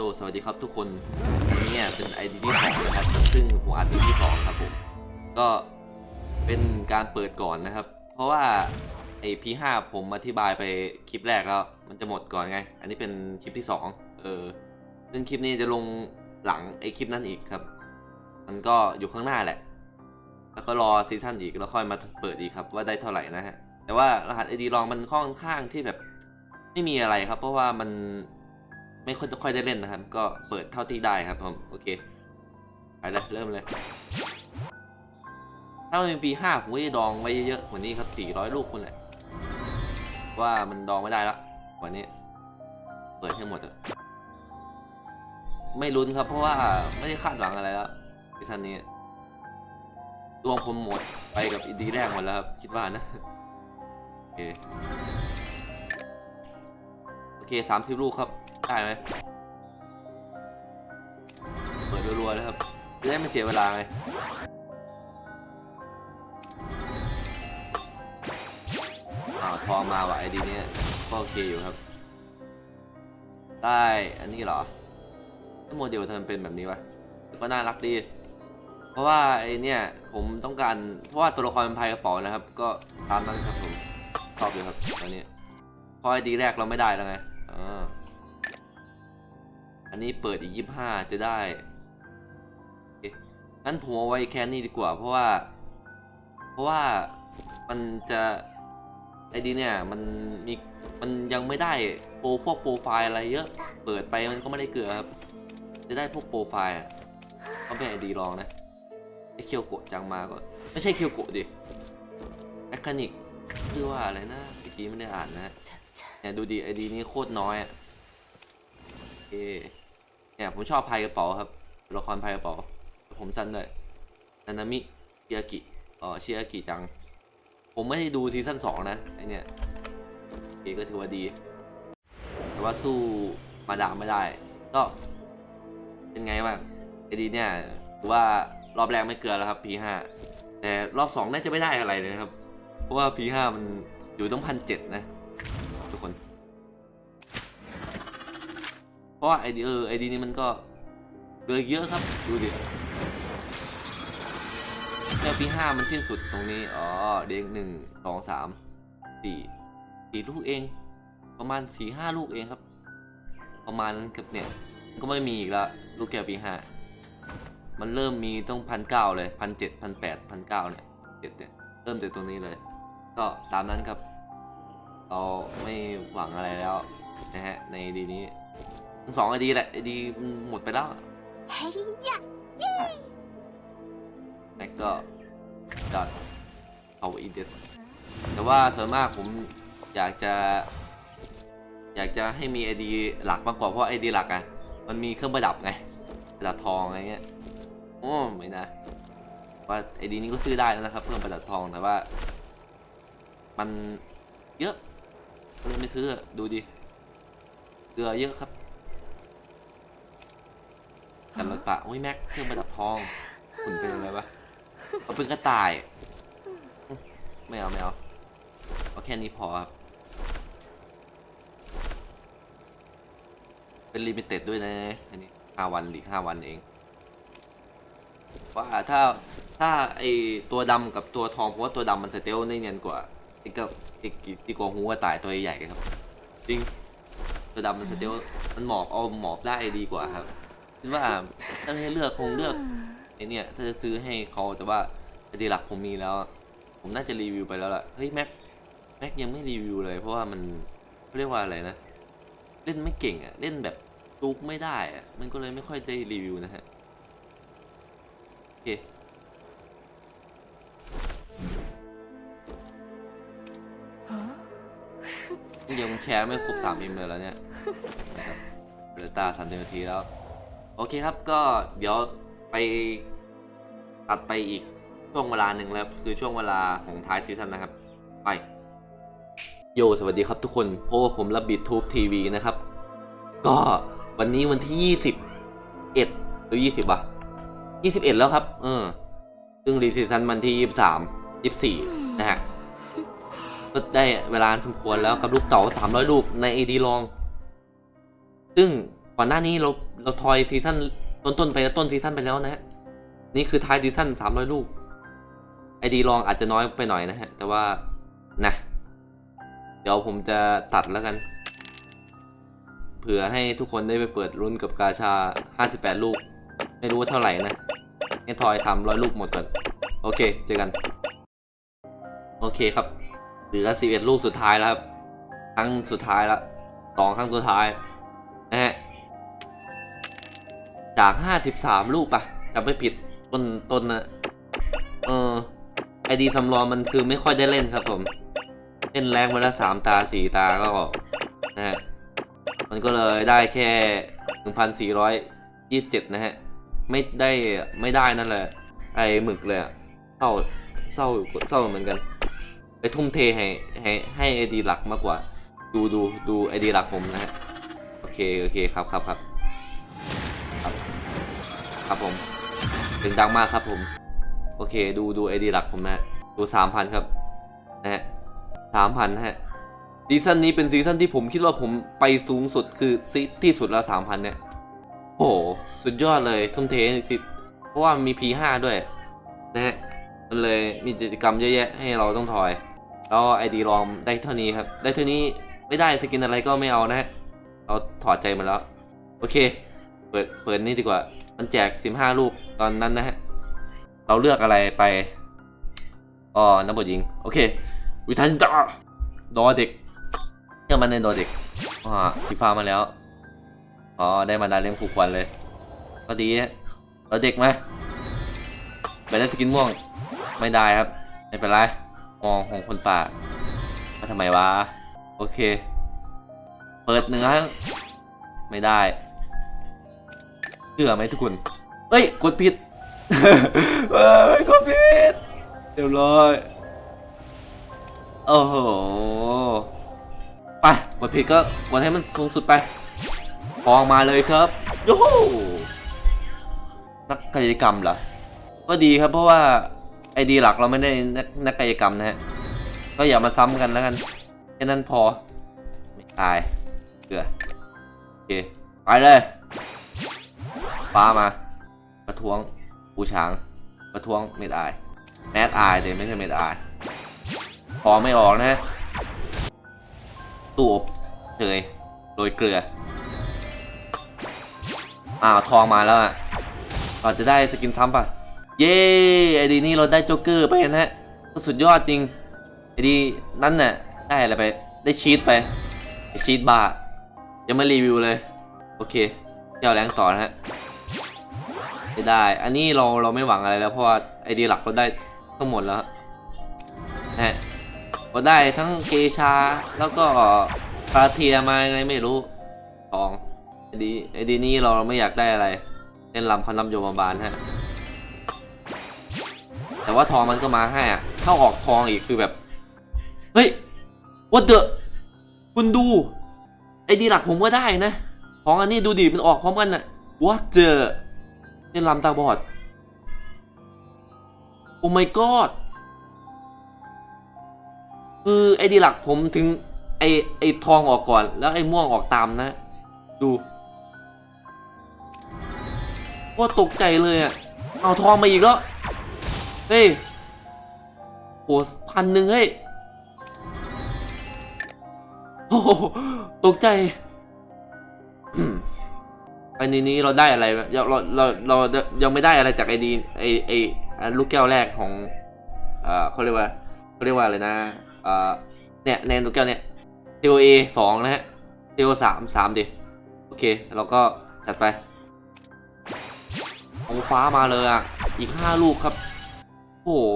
โยสวัสดีครับทุกคน อันนี้เนี่ยเป็น ID ที่สองนะครับ ซึ่งผมอัดเป็นที่สองครับผม ก็เป็นการเปิดก่อนนะครับ เพราะว่าไอ P5 ผมอธิบายไปคลิปแรกแล้วมันจะหมดก่อนไง อันนี้เป็นคลิปที่สองเออ ซึ่งคลิปนี้จะลงหลังไอคลิปนั้นอีกครับ มันก็อยู่ข้างหน้าแหละ แล้วก็รอซีซั่นอีกแล้วค่อยมาเปิดอีกครับว่าได้เท่าไหร่นะฮะ แต่ว่ารหัส ID ลองมันค่อนข้างที่แบบไม่มีอะไรครับ เพราะว่ามัน ไม่ค่อยค่อยได้เล่นนะครับ ก็เปิดเท่าที่ได้ครับผมโอเคไปเลยเริ่มเลย ถ้ามันเป็นปีห้าผมก็จะดองไว้เยอะๆกว่านี้ครับสี่ร้อยลูกคุณแหละ ว่ามันดองไม่ได้ละกว่านี้ เปิดให้หมดอะไม่ลุ้นครับ เพราะว่าไม่ได้คาดหวังอะไรแล้วซีซั่นนี้ดวงผมหมดไปกับอินดีแรกหมดแล้วครับ คิดว่านะ โอเคโอเคสามสิบลูกครับ ได้ไหมเปิดรัวๆเลยครับจะได้ไม่เสียเวลาไงอ้าวทองมาว่ะไอดีเนี้ยก็โอเคอยู่ครับ ได้อันนี้เหรอถ้าโมเดลทำเป็นแบบนี้วะก็น่ารักดี เพราะว่าไอเนี่ยผมต้องการเพราะว่าตัวละครเป็นพายกระเป๋านะครับ ก็ตามนั้นครับผมชอบเลยครับตอนนี้เพราะไอดีแรกเราไม่ได้แล้วไงอ่า อันนี้เปิดอีกยี่ห้าจะได้งั้นผมเอาไว้แค่นี้ดีกว่า เพราะว่า เพราะว่ามันจะไอดีเนี่ยมันมีมันยังไม่ได้โปรพวกโปรไฟล์อะไรเยอะ เปิดไปมันก็ไม่ได้เกลือครับ จะได้พวกโปรไฟล์อะต้องเป็นไอดีลองนะไอเคียวโกะจังมาก็ไม่ใช่เคียวโกะดิแมคคานิกชื่อว่าอะไรนะเมื่อกี้ไม่ได้อ่านนะเนี่ยดูดิไอดีนี้โคตรน้อยอะโอเค เนี่ยผมชอบพายกระเป๋าครับละครพายกระเป๋าผมสั้นเลยนานามิเชียกิเออเชียกิจัง ผมไม่ได้ดูซีซั่นสองนะไอเนี่ยโอเก็ถือว่าดี แต่ว่าสู้มาดามไม่ได้ ก็เป็นไงบ้างไอดีเนี่ยถือว่ารอบแรกไม่เกลือแล้วครับ P5 แต่รอบสองน่าจะไม่ได้อะไรเลยครับ เพราะว่า P5 มันอยู่ต้องพันเจ็ดนะ ทุกคน เพราะไอเดีเออไอดีนี้มันก็เหลือเยอะครับ ดูดิแค่ปีห้ามันสิ้นสุดตรงนี้ อ๋อ เด้งหนึ่งสองสามสี่สี่ลูกเอง ประมาณสี่ห้าลูกเองครับ ประมาณนั้นกับเนี่ย ก็ไม่มีอีกละลูกแก้วปีห้ามันเริ่มมีต้องพันเก้าเลยพันเจ็ดพันแปดพันเก้าเนี่ยเจ็ดเนี่ย เริ่มจากตรงนี้เลย ก็ตามนั้นครับ เราไม่หวังอะไรแล้วนะฮะในดีนี้ สองไอดีแหละไอดีมันหมดไปแล้วเฮ้ยยะแม็กก็ดอทเอาอีเดสแต่ว่าส่วนมากผมอยากจะ อยากจะให้มีไอดีหลักมากกว่าเพราะไอดีหลักอะมันมีเครื่องประดับไงประดับทองอะไรเงี้ยโอ้ไม่นะว่าไอดีนี้ก็ซื้อได้แล้วนะครับเครื่องประดับทองแต่ว่า มันเยอะก็เลยไม่ซื้ออะดูดิเกลือเยอะครับ กันรถปะโอ้ยแม็กเครื่องประดับทองคุณเป็นอะไรวะเอาเป็นกระต่าย ไม่เอาไม่เอาเอาแค่นี้พอครับเป็นลิมิเต็ดด้วยนะอันนี้ห้าวันหรือห้าวันเองว่าถ้าถ้าไอตัวดำกับตัวทองเพราะว่าตัวดำมันสเตลได้เนียนกว่าไอ้ก็ไอ้ที่โกหูกระต่ายตัวใหญ่ๆครับ จริง ตัวดำมันสเตลมันหมอบเอาหมอบได้ดีกว่าครับ คิดว่าถ้าให้เลือกคงเลือกไอเนี่ยถ้าจะซื้อให้เขาแต่ว่าไอดีหลักผมมีแล้ว ผมน่าจะรีวิวไปแล้วล่ะเฮ้ยแม็กแม็กยังไม่รีวิวเลย เพราะว่ามันเขาเรียกว่าอะไรนะ เล่นไม่เก่งอะเล่นแบบจุกไม่ได้อะมันก็เลยไม่ค่อยได้รีวิวนะฮะโอเคยังแชร์ไม่ครบสามเอ็มเลยแล้วเนี่ยนะครับเหลือตาสามนาทีแล้ว โอเคครับก็เดี๋ยวไปตัดไปอีกช่วงเวลาหนึ่งแล้วคือช่วงเวลาของท้ายซีซั่นนะครับ ไปโยสวัสดีครับทุกคนเพราะว่าผมรับบิดทูบทีวีนะครับ ก็วันนี้วันที่ยี่สิบเอ็ดหรือยี่สิบวะยี่สิบเอ็ดแล้วครับ เออ ซึ่งรีซีซั่นวันที่ยี่สิบสามยี่สิบสี่นะฮะ ก็ได้เวลาสมควรแล้วกับลูกเต๋า300 ลูกใน AD ลอง ซึ่ง ก่อนหน้านี้เราเราทอยซีซั่นต้นๆไปแล้วต้นซีซั่นไปแล้วนะฮะนี่คือท้ายซีซั่นสามร้อยลูกไอดีลองอาจจะน้อยไปหน่อยนะฮะ แต่ว่านะ เดี๋ยวผมจะตัดแล้วกัน เผื่อให้ทุกคนได้ไปเปิดรุ่นกับกาชา 58 ลูก ไม่รู้ว่าเท่าไหร่นะ ให้ทอยทำร้อยลูกหมดก่อน โอเค เจอกัน โอเคครับ เหลือ 11 ลูกสุดท้ายแล้วครับ ครั้งสุดท้ายแล้วสองครั้งสุดท้าย จาก 53 ลูกปะจำไม่ผิดต้นต้นนะเออไอดีสำรองมันคือไม่ค่อยได้เล่นครับผมเล่นแรงมาละสามตาสี่ตาก็นะฮะมันก็เลยได้แค่หนึ่งพันสี่ร้อยยี่สิบเจ็ดนะฮะ ไม่ได้ไม่ได้นั่นแหละ ไอหมึกเลยเศร้าเศร้าเศร้าเหมือนกัน ไปทุ่มเทให้ให้ให้ไอดีหลักมากกว่า ดูดูดูไอดีหลักผมนะฮะ โอเค โอเคครับครับครับ ครับผมถึงดังมากครับผม โอเค ดูดูไอดีหลักผมนะฮะดูสามพันครับนะฮะสามพันฮะซีซั่นนี้เป็นซีซั่นที่ผมคิดว่าผมไปสูงสุดคือซีที่สุดแล้วสามพันเนี่ยโอ้โหสุดยอดเลยทุ่มเทติดเพราะว่ามี P5 ด้วยนะฮะมันเลยมีกิจกรรมเยอะแยะให้เราต้องทอย แล้วไอดีลองได้เท่านี้ครับ ได้เท่านี้ไม่ได้สกินอะไรก็ไม่เอานะฮะเราถอดใจมาแล้ว โอเค เปิดเปิดนี่ดีกว่า มันแจก 15 ลูกตอนนั้นนะฮะ เราเลือกอะไรไปอ๋อนักบทหญิง โอเควิทันดาดอเด็กเลือมันในดอเด็กอ่าสีฟ้ามาแล้ว อ๋อ ได้มาดาเลี้ยงผูกควันเลย ก็ดีฮะดอเด็กไหมไปได้สกินม่วง ไม่ได้ครับ ไม่เป็นไรมองของคนป่ามาทำไมวะ โอเค เปิดเนื้อไม่ได้ เชื่อไหมทุกคนเฮ้ย กดผิดเฮ้ยกดผิดเรียบร้อยโอ้โหไปกดผิดก็กดให้มันสูงสุดไปพองมาเลยครับโอ้โหนักกายกรรมเหรอก็ดีครับเพราะว่าไอดีหลักเราไม่ได้นักนักกายกรรมนะฮะก็อย่ามาซ้ำกันแล้วกันแค่นั้นพอไม่ตายเกลือโอเคไปเลย ฟ้ามา ประท้วงปูช้าง ประท้วงเม็ดอแมดอายเดี๋ยไม่ใช่เม็ดอพอไม่ออกนะฮะตู้อบเฉยโรยเกลือ อ้าวทองมาแล้วอะก่อนจะได้สกินซ้ำป่ะ เย้ไอดีนี่เราได้โจ๊กเกอร์ไปนะฮะสุดยอดจริงไอดีนั่นน่ะได้อะไรไป ได้ชีตไปชีตบาร์ยังไม่รีวิวเลย โอเคเจ้าแรงต่อนะฮะ ไม่ได้ อันนี้เราเราไม่หวังอะไรแล้วเพราะว่าไอเดียหลักเราได้ทั้งหมดแล้วฮะเราได้ทั้งเกชาแล้วก็คาเทียมาไงไม่รู้ทองไอดีไอดีนี่เราไม่อยากได้อะไรเล่นลำพันลำโยมบาลฮะแต่ว่าทองมันก็มาให้อะถ้าออกทองอีกคือแบบ เฮ้ยวัดเดอะคุณดู ไอดีหลักผมก็ได้นะ ของอันนี้ดูดิมันออกพร้อมกันน่ะวัดเดอ เล่นลำตาบอด โอ้ my god คือไอดีหลักผมถึง ไอไอทองออกก่อน แล้วไอม่วงออกตามนะ ดูว่าตกใจเลยอะเอาทองมาอีกแล้ว เฮ้ยโหพันหนึ่งเฮ้ยโอ้โหตกใจ อันนี้นี้เราได้อะไรเราเราเราเรายังไม่ได้อะไรจากไอดีไอไอลูกแก้วแรกของเออเขาเรียกว่าเขาเรียกว่าอะไรนะเออเนี่ยในลูกแก้วเนี่ย TOA สองนะฮะ TO สามสามดิโอเคเราก็จัดไปของฟ้ามาเลยอะ อีกห้าลูกครับ โอ้โห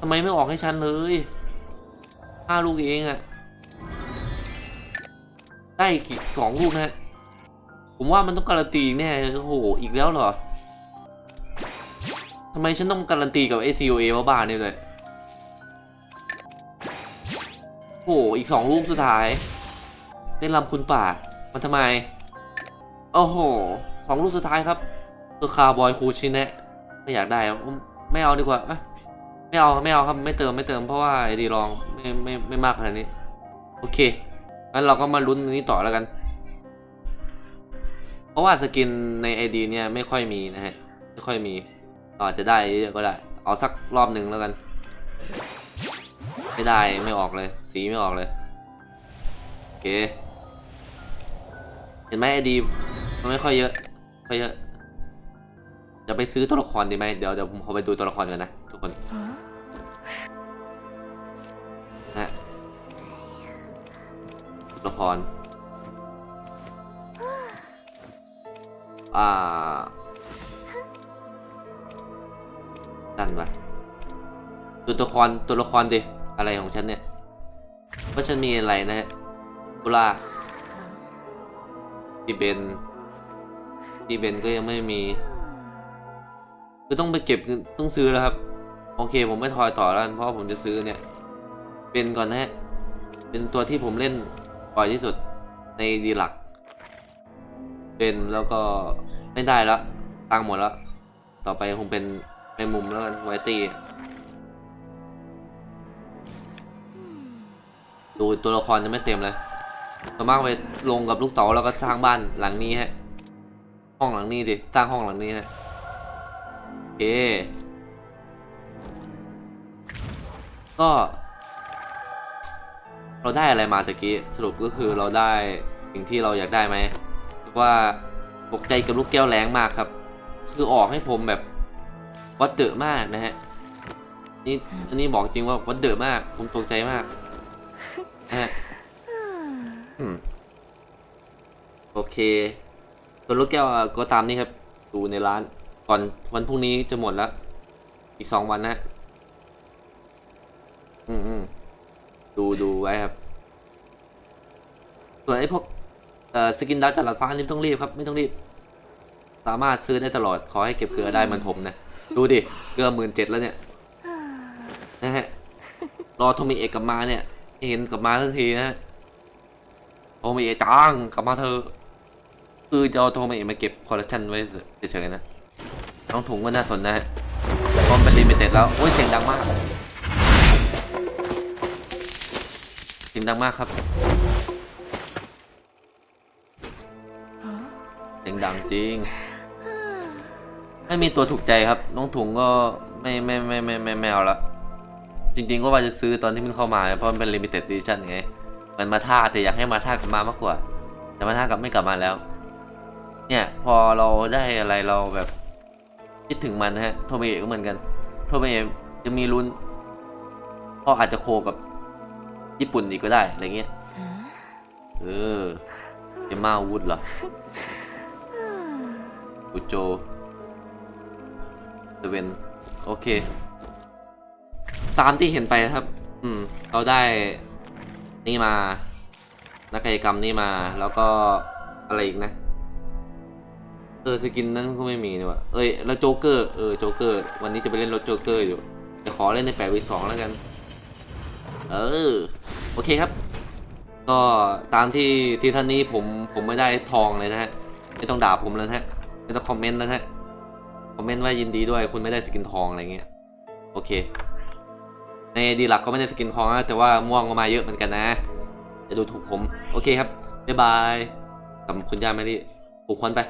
ทำไมไม่ออกให้ฉันเลยห้าลูกเองอะได้อีกสองลูกนะ ผมว่ามันต้องการันตีแน่โอ้โหอีกแล้วเหรอทำไมฉันต้องการันตีกับ ACOA บ้าๆเนี่ยเลยโอ้โหอีกสองลูกสุดท้ายได้ลำคุณป่ามันทำไมโอ้โหสองลูกสุดท้ายครับคือคาร์บอยคูชินแนะไม่อยากได้ไม่เอาดีกว่าไม่เอาไม่เอาครับไม่เติมไม่เติมเพราะว่าไอดีลองไม่ไม่ไม่มากขนาดนี้ โอเคงั้นเราก็มาลุ้นนี้ต่อแล้วกัน เพราะว่าสกินใน ID เนี่ยไม่ค่อยมีนะฮะ ไม่ค่อยมีก็อาจจะได้เยอะก็ได้ เอาสักรอบหนึ่งแล้วกัน ไม่ได้ไม่ออกเลย สีไม่ออกเลย โอเค เห็นไหม ID มันไม่ค่อยเยอะค่อยเยอะ จะไปซื้อตัวละครดีไหมเดี๋ยวเดี๋ยวผมขอไปดูตัวละครกันนะ ทุกคนนะฮะตัวละคร อ่าดันไปตัวละครตัวละครดิ อะไรของฉันเนี่ยว่าฉันมีอะไรนะฮะกุลาที่เบนที่เบนก็ยังไม่มี คือต้องไปเก็บต้องซื้อแล้วครับ โอเคผมไม่ทอยต่อแล้วเพราะผมจะซื้อเนี่ยเบนก่อนนะฮะ เป็นตัวที่ผมเล่นบ่อยที่สุดในดีลัก เป็นแล้วก็ไม่ได้แล้วตังหมดแล้ว ต่อไปคงเป็นในมุมแล้วกันไวตี้ดูตัวละครจะไม่เต็มเลยส่วนมากไปลงกับลูกเต๋าแล้วก็สร้างบ้านหลังนี้ฮะ ห้องหลังนี้ดิ สร้างห้องหลังนี้ฮะโอเคก็ เราได้อะไรมาตะกี้ สรุปก็คือเราได้สิ่งที่เราอยากได้ไหม ว่าตกใจกับลูกแก้วแรงมากครับ คือออกให้ผมแบบวัดเดอะมากนะฮะนี่อันนี้บอกจริงว่าวัดเดอะมาก ผมตกใจมากฮะโอเคตัวลูกแก้วก็ตามนี้ครับดูในร้าน ก่อนวันพรุ่งนี้จะหมดแล้วอีกสองวันนะอืมอืมดูดูไว้ครับ ส่วนไอ้พวก เอ่อสกินดาวจากหลัดฟ้านี่ไม่ต้องรีบครับไม่ต้องรีบ สามารถซื้อได้ตลอดขอให้เก็บเกลือได้เหมือนผมนะ ดูดิ เกลือหมื่นเจ็ดแล้วเนี่ยนะฮะรอโทมิเอกกลับมาเนี่ยเห็นกลับมาสักทีนะฮะโทมิเอกจังกลับมาเธอคือจะเอาโทมิเอกมาเก็บคอลเลคชันไว้เฉยๆนะน้องถุงก็น่าสนนะฮะพราะมันเป็นลิมิเต็ดแล้วโอ้ยเสียงดังมากเสียงดังมากครับ สียงดังจริง ไม่มีตัวถูกใจครับ น้องถุงก็ไม่ไม่ไม่ไม่ไม่ไม่เอาละ จริง ๆ ก็ว่าจะซื้อตอนที่มันเข้ามาเพราะมันเป็น limited edition ไงเหมือนมาท่าแต่อยากให้มาท่ากลับมามากกว่า แต่มาท่ากลับไม่กลับมาแล้ว เนี่ยพอเราได้อะไรเราแบบ คิดถึงมันนะฮะ โทเมะก็เหมือนกัน โทเมะจะมีลุ้นเพราะอาจจะโคกับญี่ปุ่นอีกก็ได้อะไรเงี้ย เออเอมมาวูดเหรอ อุโจเดเวนโอเค ตามที่เห็นไปนะครับ อืม เราได้นี่มา นักกายกรรมนี่มา แล้วก็อะไรอีกนะ เออสกินนั้นก็ไม่มีนี่วะเอ้ย แล้วโจ๊กเกอร์ เออ โจ๊กเกอร์ วันนี้จะไปเล่นรถโจ๊กเกอร์อยู่จะขอเล่นในแปดวีสองแล้วกัน เออ โอเคครับ ก็ตามที่ที่ท่านนี้ผมผมไม่ได้ทองเลยนะฮะ ไม่ต้องด่าผมแล้วนะฮะ ไม่ต้องคอมเมนต์นะฮะ คอมเมนต์ว่ายินดีด้วยคุณไม่ได้สกินทองอะไรเงี้ย โอเค ในดีหลักก็ไม่ได้สกินทองนะแต่ว่าม่วงก็มาเยอะเหมือนกันนะจะดูถูกผม โอเคครับ บ๊ายบายกับคุณย่าไม่รี่ผูกควันไป